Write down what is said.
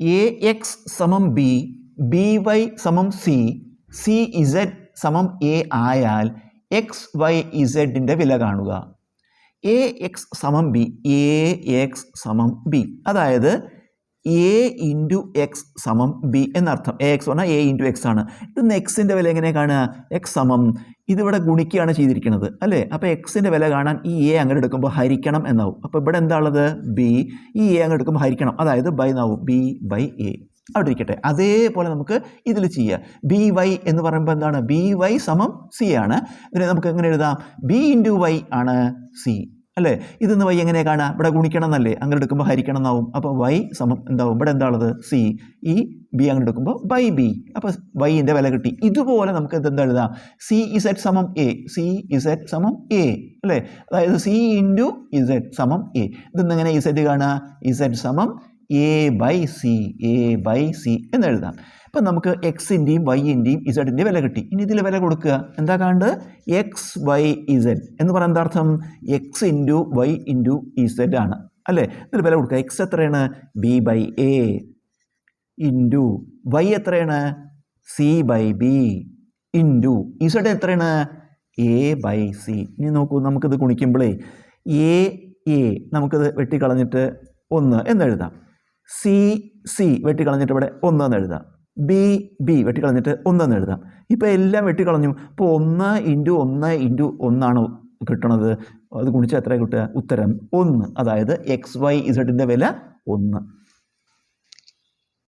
A X സമം B B Y സമം C C Z സമം എ ആയാൽ എക്സ് വൈ ഇസഡിന്റെ വില കാണുക. എ എക്സ് സമം ബി എ എക്സ് സമം ബി അതായത് എ ഇന്റു എക്സ് സമം ബി എന്നർത്ഥം. എ എക്സ് പറഞ്ഞാൽ എ ഇന്റു എക്സ് ആണ്. ഇന്ന് എക്സിന്റെ വില എങ്ങനെ കാണുക? എക്സ് സമം. ഇതിവിടെ ഗുണിക്കുകയാണ് ചെയ്തിരിക്കുന്നത്. അല്ലേ? അപ്പോൾ എക്സിന്റെ വില കാണാൻ ഈ എ അങ്ങോട്ട് എടുക്കുമ്പോൾ ഹരിക്കണം എന്നാവും. അപ്പോൾ ഇവിടെ എന്താ ഉള്ളത്? ബി ഈ എ അങ്ങോട്ട് എടുക്കുമ്പോൾ ഹരിക്കണം. അതായത് ബൈ എന്നാവും ബി ബൈ എ അവിടെ ഇരിക്കട്ടെ. അതേപോലെ നമുക്ക് ഇതിൽ ചെയ്യാം. ബി വൈ എന്ന് പറയുമ്പോൾ എന്താണ്? ബി വൈ സമം സി ആണ്. ഇതിനെ നമുക്ക് എങ്ങനെ എഴുതാം? ബി ഇന്റു വൈ ആണ് സി അല്ലേ? ഇതിന്ന് വൈ എങ്ങനെ കാണാം ഇവിടെ ഗുണിക്കണം എന്നല്ലേ അങ്ങനെ എടുക്കുമ്പോൾ ഹരിക്കണം എന്നാവും അപ്പോൾ വൈ സമം എന്താവും? ഇവിടെ എന്താണുള്ളത്? സി. ഈ ബി അങ്ങനെ എടുക്കുമ്പോൾ ബൈ. ബി അപ്പോൾ വൈന്റെ വില കിട്ടി. ഇതുപോലെ നമുക്ക് എന്താ എഴുതാം? സി ഇസെഡ് സമം എ. സി ഇസെഡ് സമം എ. അല്ലേ? അതായത് സി ഇന്റു ഇസെഡ് സമം എ. ഇതിന്ന് എങ്ങനെ ഇസെഡ് കാണുക? ഇസെഡ് സമം A by C A by C എന്ന് എഴുതാം. ഇപ്പം നമുക്ക് എക്സിന്റെയും വൈന്റെയും ഇസഡിന്റെ വില കിട്ടി. ഇനി ഇതിൽ വില കൊടുക്കുക. എന്താ കാണേണ്ടത് എക്സ് വൈ ഇസഡ് എന്ന് പറയാൻ എന്താർത്ഥം X into Y into Z ആണ്. അല്ലേ? ഇതിൽ വില കൊടുക്കുക. എക്സ് എത്രയാണ്? B by A into Y എത്രയാണ്? C by B into Z എത്രയാണ്? എ ബൈ സി ഇനി നോക്കൂ നമുക്കിത് ഗുണിക്കുമ്പോഴേ എ എ നമുക്കിത് വെട്ടിക്കളഞ്ഞിട്ട് ഒന്ന് എന്നെഴുതാം സി സി വെട്ടിക്കളഞ്ഞിട്ട് ഇവിടെ ഒന്നെന്ന് എഴുതാം. ബി ബി വെട്ടിക്കളഞ്ഞിട്ട് ഒന്നെന്ന് എഴുതാം. ഇപ്പോൾ എല്ലാം വെട്ടിക്കളഞ്ഞു. ഇപ്പോൾ ഒന്ന് ഇന്റു ഒന്ന് ഇന്റു ഒന്നാണ് കിട്ടണത്. അത് ഗുണിച്ചാൽ എത്ര കിട്ടുക? ഉത്തരം ഒന്ന്. അതായത് എക്സ് വൈ ഇസഡിന്റെ വില ഒന്ന്.